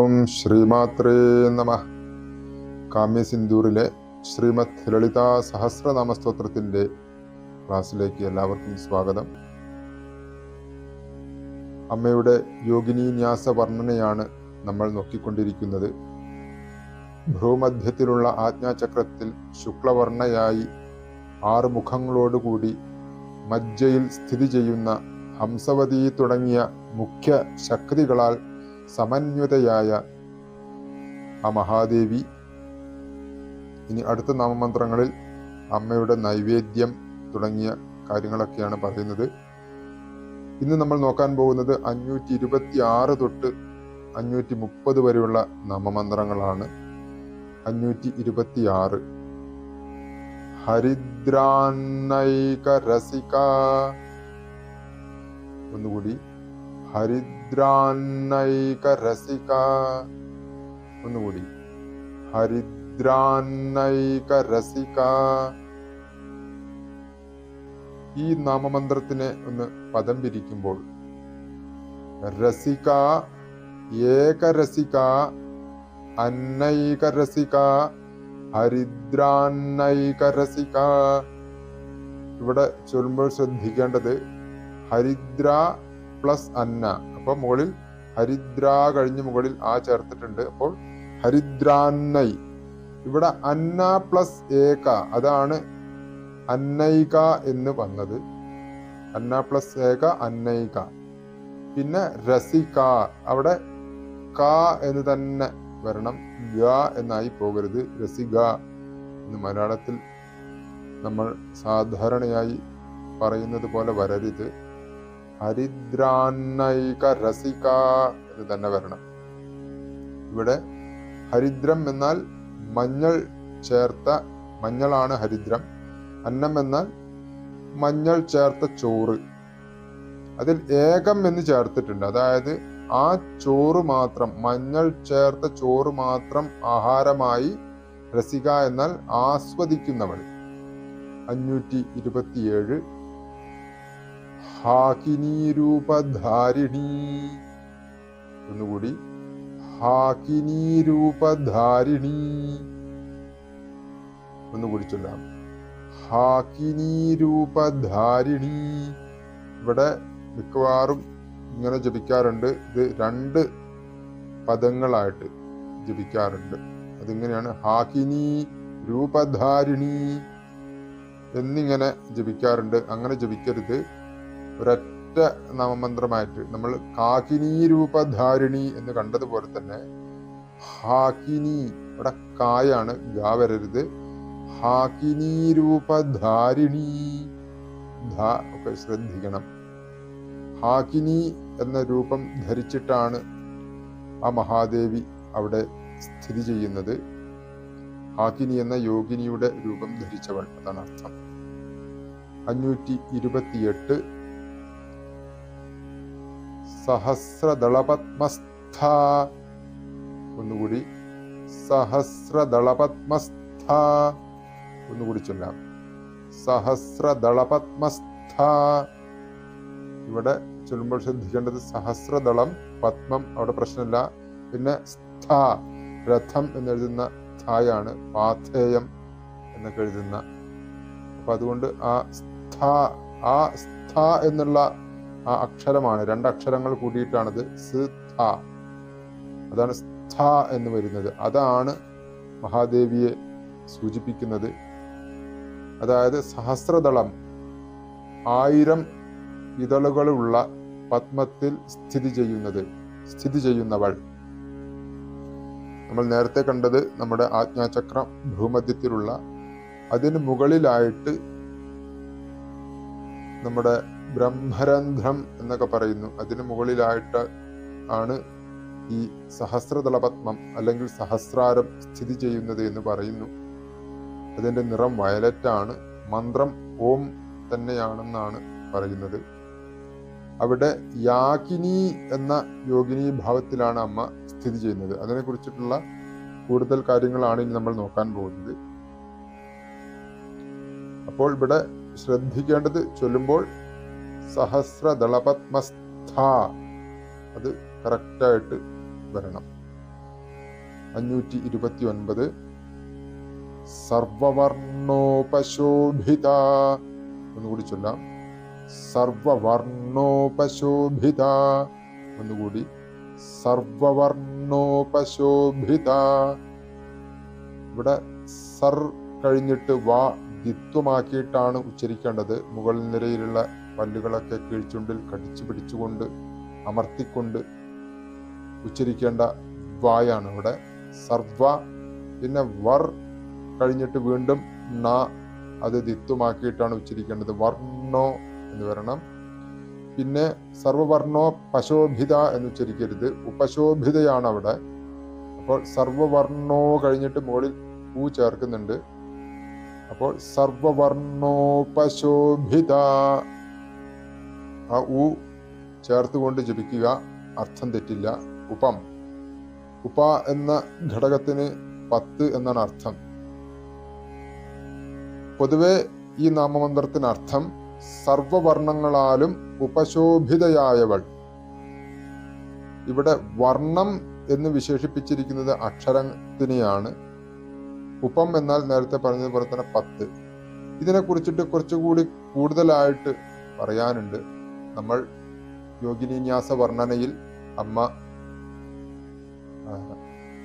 ഓം ശ്രീമാത്രേ നമ. കാമ്യസിന്ദൂറിലെ ശ്രീമത് ലളിതാ സഹസ്രനാമ സ്തോത്രത്തിന്റെ ക്ലാസ്സിലേക്ക് എല്ലാവർക്കും സ്വാഗതം. അമ്മയുടെ യോഗിനി ന്യാസ വർണനയാണ് നമ്മൾ നോക്കിക്കൊണ്ടിരിക്കുന്നത്. ഭ്രൂമധ്യത്തിലുള്ള ആജ്ഞാചക്രത്തിൽ ശുക്ലവർണയായി ആറ് മുഖങ്ങളോടുകൂടി മജ്ജയിൽ സ്ഥിതി ചെയ്യുന്ന ഹംസവതി തുടങ്ങിയ മുഖ്യ ശക്തികളാൽ സമന്വിതയായ ആ മഹാദേവി. ഇനി അടുത്ത നാമമന്ത്രങ്ങളിൽ അമ്മയുടെ നൈവേദ്യം തുടങ്ങിയ കാര്യങ്ങളൊക്കെയാണ് പറയുന്നത്. ഇന്ന് നമ്മൾ നോക്കാൻ പോകുന്നത് അഞ്ഞൂറ്റി ഇരുപത്തി ആറ് തൊട്ട് അഞ്ഞൂറ്റി മുപ്പത് വരെയുള്ള നാമമന്ത്രങ്ങളാണ്. അഞ്ഞൂറ്റി ഇരുപത്തി ആറ് ഹരിദ്രാന്നൈക രസിക. ഒന്നുകൂടി. ഹരിദ്രാന്നൈക രസിക ഒന്നുകൂടി. ഹരിദ്രാന്നൈകരസിക. ഈ നാമമന്ത്രത്തിനെ ഒന്ന് പദം പിരിക്കുമ്പോൾ. രസിക ഏകരസിക അന്നൈകരസിക ഹരിദ്രാന്നൈകരസിക. ഇവിടെ ചൊല്ലുമ്പോൾ ശ്രദ്ധിക്കേണ്ടത് ഹരിദ്ര പ്ലസ് അന്ന. അപ്പൊ മുകളിൽ ഹരിദ്ര കഴിഞ്ഞ് മുകളിൽ ആ ചേർത്തിട്ടുണ്ട്. അപ്പോൾ ഹരിദ്രാന്നൈ. ഇവിടെ അന്ന പ്ലസ് ഏക അതാണ് അന്നൈക എന്ന് വന്നത്. അന്ന പ്ലസ് ഏക അന്നൈക. പിന്നെ രസിക അവിടെ ക എന്ന് തന്നെ വരണം. ഗ എന്നായി പോകരുത്. രസിക എന്ന് മലയാളത്തിൽ നമ്മൾ സാധാരണയായി പറയുന്നത് പോലെ വരരുത്. ഹരിദ്രാന്നൈക രസിക എന്ന് തന്നെ വരണം. ഇവിടെ ഹരിദ്രം എന്നാൽ മഞ്ഞൾ ചേർത്ത മഞ്ഞളാണ് ഹരിദ്രം. അന്നം എന്നാൽ മഞ്ഞൾ ചേർത്ത ചോറ്. അതിൽ ഏകം എന്ന് ചേർത്തിട്ടുണ്ട്. അതായത് ആ ചോറ് മാത്രം മഞ്ഞൾ ചേർത്ത ചോറ് മാത്രം ആഹാരമായി രസിക എന്നാൽ ആസ്വദിക്കുന്നവൾ. അഞ്ഞൂറ്റി ഇരുപത്തിയേഴ് ഹാകിനീരൂപധാരിണി. ഒന്നുകൂടി. ഹാകിനീരൂപധാരിണി. ഒന്നുകൂടി ചൊല്ലാം. ഹാകിനീരൂപധാരിണി. ഇവിടെ മിക്കവാറും ഇങ്ങനെ ജപിക്കാറുണ്ട്. ഇത് രണ്ട് പദങ്ങളായിട്ട് ജപിക്കാറുണ്ട്. അതിങ്ങനെയാണ് ഹാകിനി രൂപധാരിണി എന്നിങ്ങനെ ജപിക്കാറുണ്ട്. അങ്ങനെ ജപിക്കരുത്. ഒരൊറ്റ നാമമന്ത്രമായിട്ട് നമ്മൾ കാക്കിനി രൂപധാരിണി എന്ന് കണ്ടതുപോലെ തന്നെ ഹാക്കിനി ഇവിടെ കായാണ് ഗാ വരരുത്. ഹാക്കിനി രൂപധാരിണി ഒക്കെ ശ്രദ്ധിക്കണം. ഹാക്കിനി എന്ന രൂപം ധരിച്ചിട്ടാണ് ആ മഹാദേവി അവിടെ സ്ഥിതി ചെയ്യുന്നത്. ഹാക്കിനി എന്ന യോഗിനിയുടെ രൂപം ധരിച്ചവൾ അതാണ് അർത്ഥം. അഞ്ഞൂറ്റി ഇരുപത്തിയെട്ട് സഹസ്രദളപത്മസ്ഥ. ഒന്നുകൂടി സഹസ്രദളപത്മസ്ഥ. ഒന്നുകൂടി ചൊല്ലാം. സഹസ്രദളപത്മസ്ഥ. ഇവിടെ ചൊല്ലുമ്പോൾ ശ്രദ്ധിക്കേണ്ടത് സഹസ്രദളം പത്മം അവിടെ പ്രശ്നമില്ല. പിന്നെ സ്ഥ രഥം എന്നെഴുതുന്ന ഥായാണ് പാഥേയം എന്നൊക്കെ എഴുതുന്ന. അപ്പൊ അതുകൊണ്ട് ആ സ്ഥ ആ സ്ഥ എന്നുള്ള ആ അക്ഷരമാണ്. രണ്ട് അക്ഷരങ്ങൾ കൂടിയിട്ടാണത് സ്ഥ അതാണ് സ്ഥ എന്ന് വരുന്നത്. അതാണ് മഹാദേവിയെ സൂചിപ്പിക്കുന്നത്. അതായത് സഹസ്രദളം. ആയിരം ഇതളുകളുള്ള പത്മത്തിൽ സ്ഥിതി ചെയ്യുന്നത് സ്ഥിതി ചെയ്യുന്നവൾ. നമ്മൾ നേരത്തെ കണ്ടത് നമ്മുടെ ആജ്ഞാചക്രം ഭൂമധ്യത്തിലുള്ള അതിന് മുകളിലായിട്ട് നമ്മുടെ ബ്രഹ്മരന്ധ്രം എന്നൊക്കെ പറയുന്നു. അതിന് മുകളിലായിട്ട് ആണ് ഈ സഹസ്രതളപത്മം അല്ലെങ്കിൽ സഹസ്രാരം സ്ഥിതി ചെയ്യുന്നത് എന്ന് പറയുന്നു. അതിന്റെ നിറം വയലറ്റാണ്. മന്ത്രം ഓം തന്നെയാണെന്നാണ് പറയുന്നത്. അവിടെ യാകിനി എന്ന യോഗിനി ഭാവത്തിലാണ് അമ്മ സ്ഥിതി ചെയ്യുന്നത്. അതിനെ കുറിച്ചിട്ടുള്ള കൂടുതൽ കാര്യങ്ങളാണ് ഇനി നമ്മൾ നോക്കാൻ പോകുന്നത്. അപ്പോൾ ഇവിടെ ശ്രദ്ധിക്കേണ്ടത് ചൊല്ലുമ്പോൾ സഹസ്രദളപത്മസ്ഥ. അത് കറക്റ്റായിട്ട് വരണം. അഞ്ഞൂറ്റി ഇരുപത്തി ഒൻപത് സർവവർണോപശോഭിത. ഒന്നുകൂടി ചൊല്ലാം. സർവവർണോപശോഭിത. ഒന്നുകൂടി. സർവവർണോപശോഭിത. ഇവിടെ സർ കഴിഞ്ഞിട്ട് വാ ദിത്വമാക്കിയിട്ടാണ് ഉച്ചരിക്കേണ്ടത്. മുകൾ നിരയിലുള്ള പല്ലുകളൊക്കെ കീഴ്ചുണ്ടിൽ കടിച്ചു പിടിച്ചുകൊണ്ട് അമർത്തിക്കൊണ്ട് ഉച്ചരിക്കേണ്ട വായാണ് ഇവിടെ. സർവ പിന്നെ വർ കഴിഞ്ഞിട്ട് വീണ്ടും ണ അത് ദിത്വമാക്കിയിട്ടാണ് ഉച്ചരിക്കേണ്ടത്. വർണോ എന്ന് വരണം. പിന്നെ സർവവർണോ പശോഭിത എന്ന് ഉച്ചരിക്കരുത്. ഉപശോഭിതയാണ് അവിടെ. അപ്പോൾ സർവവർണോ കഴിഞ്ഞിട്ട് മുകളിൽ പൂ ചേർക്കുന്നുണ്ട്. അപ്പോൾ സർവവർണോപശോഭിത. ആ ഉ ചേർത്തുകൊണ്ട് ജപിക്കുക അർത്ഥം തെറ്റില്ല ഉപം. ഉപ എന്ന ഘടകത്തിന് പത്ത് എന്നാണ് അർത്ഥം. പൊതുവെ ഈ നാമമന്ത്രത്തിന് അർത്ഥം സർവവർണങ്ങളാലും ഉപശോഭിതയായവൾ. ഇവിടെ വർണം എന്ന് വിശേഷിപ്പിച്ചിരിക്കുന്നത് അക്ഷരത്തിനെയാണ്. ഉപം എന്നാൽ നേരത്തെ പറഞ്ഞതുപോലെ തന്നെ പത്ത്. ഇതിനെ കുറിച്ചിട്ട് കുറച്ചുകൂടി കൂടുതലായിട്ട് പറയാനുണ്ട്. നമ്മൾ യോഗിനിന്യാസ വർണനയിൽ അമ്മ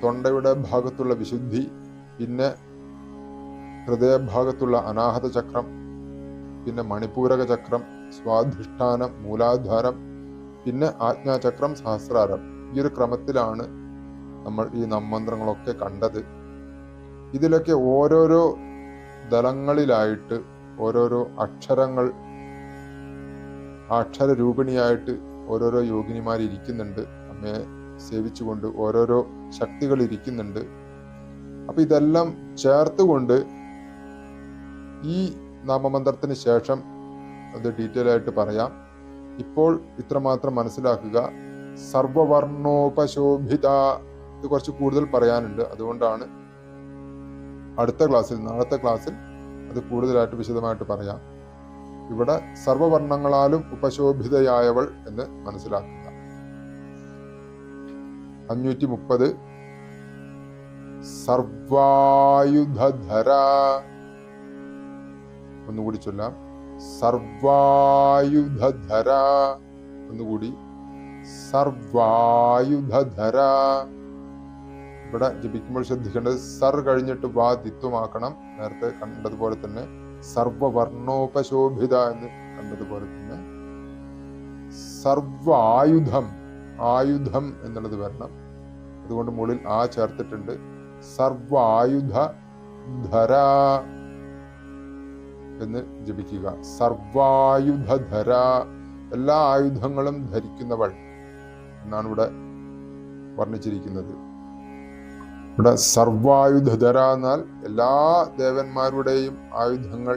തൊണ്ടയുടെ ഭാഗത്തുള്ള വിശുദ്ധി പിന്നെ ഹൃദയഭാഗത്തുള്ള അനാഹത ചക്രം പിന്നെ മണിപൂരക ചക്രം സ്വാധിഷ്ഠാനം മൂലാധാരം പിന്നെ ആജ്ഞാചക്രം സഹസ്രാരം. ഈ ഒരു ക്രമത്തിലാണ് നമ്മൾ ഈ നമ്മന്ത്രങ്ങളൊക്കെ കണ്ടത്. ഇതിലൊക്കെ ഓരോരോ ദളങ്ങളിലായിട്ട് ഓരോരോ അക്ഷരങ്ങൾ അക്ഷര രൂപിണിയായിട്ട് ഓരോരോ യോഗിനിമാർ ഇരിക്കുന്നുണ്ട്. അമ്മയെ സേവിച്ചുകൊണ്ട് ഓരോരോ ശക്തികൾ ഇരിക്കുന്നുണ്ട്. അപ്പൊ ഇതെല്ലാം ചേർത്തുകൊണ്ട് ഈ നാമമന്ത്രത്തിന് ശേഷം അത് ഡീറ്റെയിൽ ആയിട്ട് പറയാം. ഇപ്പോൾ ഇത്രമാത്രം മനസ്സിലാക്കുക. സർവവർണോപശോഭിത. ഇത് കുറച്ച് കൂടുതൽ പറയാനുണ്ട്. അതുകൊണ്ടാണ് അടുത്ത ക്ലാസ്സിൽ നാളത്തെ ക്ലാസ്സിൽ അത് കൂടുതലായിട്ട് വിശദമായിട്ട് പറയാം. ഇവിടെ സർവവർണങ്ങളാലും ഉപശോഭിതയായവൾ എന്ന് മനസ്സിലാക്കുക. അഞ്ഞൂറ്റി മുപ്പത് സർവായുധര ഒന്നുകൂടി ചൊല്ലാം. സർവായുധര ഒന്നുകൂടി. സർവായുധര ഇവിടെ ജപിക്കുമ്പോൾ ശ്രദ്ധിക്കേണ്ടത് സർ കഴിഞ്ഞിട്ട് വാ ദിത്വമാക്കണം നേരത്തെ കണ്ടതുപോലെ തന്നെ സർവവർണോപശോഭിത എന്ന് കണ്ടതുപോലെ തന്നെ സർവ ആയുധം ആയുധം എന്നുള്ളത് വരണം. അതുകൊണ്ട് മുകളിൽ ആ ചേർത്തിട്ടുണ്ട്. സർവ ആയുധ ധര എന്ന് ജപിക്കുക. സർവായുധര എല്ലാ ആയുധങ്ങളും ധരിക്കുന്നവൾ എന്നാണ് ഇവിടെ വർണിച്ചിരിക്കുന്നത്. ഇവിടെ സർവായുധര എന്നാൽ എല്ലാ ദേവന്മാരുടെയും ആയുധങ്ങൾ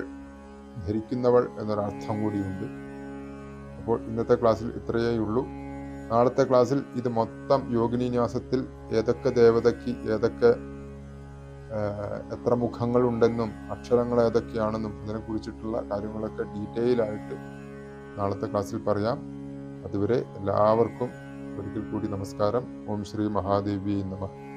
ധരിക്കുന്നവൾ എന്നൊരർത്ഥം കൂടിയുണ്ട്. അപ്പോൾ ഇന്നത്തെ ക്ലാസ്സിൽ ഇത്രയേ ഉള്ളൂ. നാളത്തെ ക്ലാസ്സിൽ ഇത് മൊത്തം യോഗിനിന്യാസത്തിൽ ഏതൊക്കെ ദേവതയ്ക്ക് ഏതൊക്കെ എത്ര മുഖങ്ങൾ ഉണ്ടെന്നും അക്ഷരങ്ങൾ ഏതൊക്കെയാണെന്നും അതിനെ കുറിച്ചിട്ടുള്ള കാര്യങ്ങളൊക്കെ ഡീറ്റെയിൽ ആയിട്ട് നാളത്തെ ക്ലാസ്സിൽ പറയാം. അതുവരെ എല്ലാവർക്കും ഒരിക്കൽ കൂടി നമസ്കാരം. ഓം ശ്രീ മഹാദേവി നമ.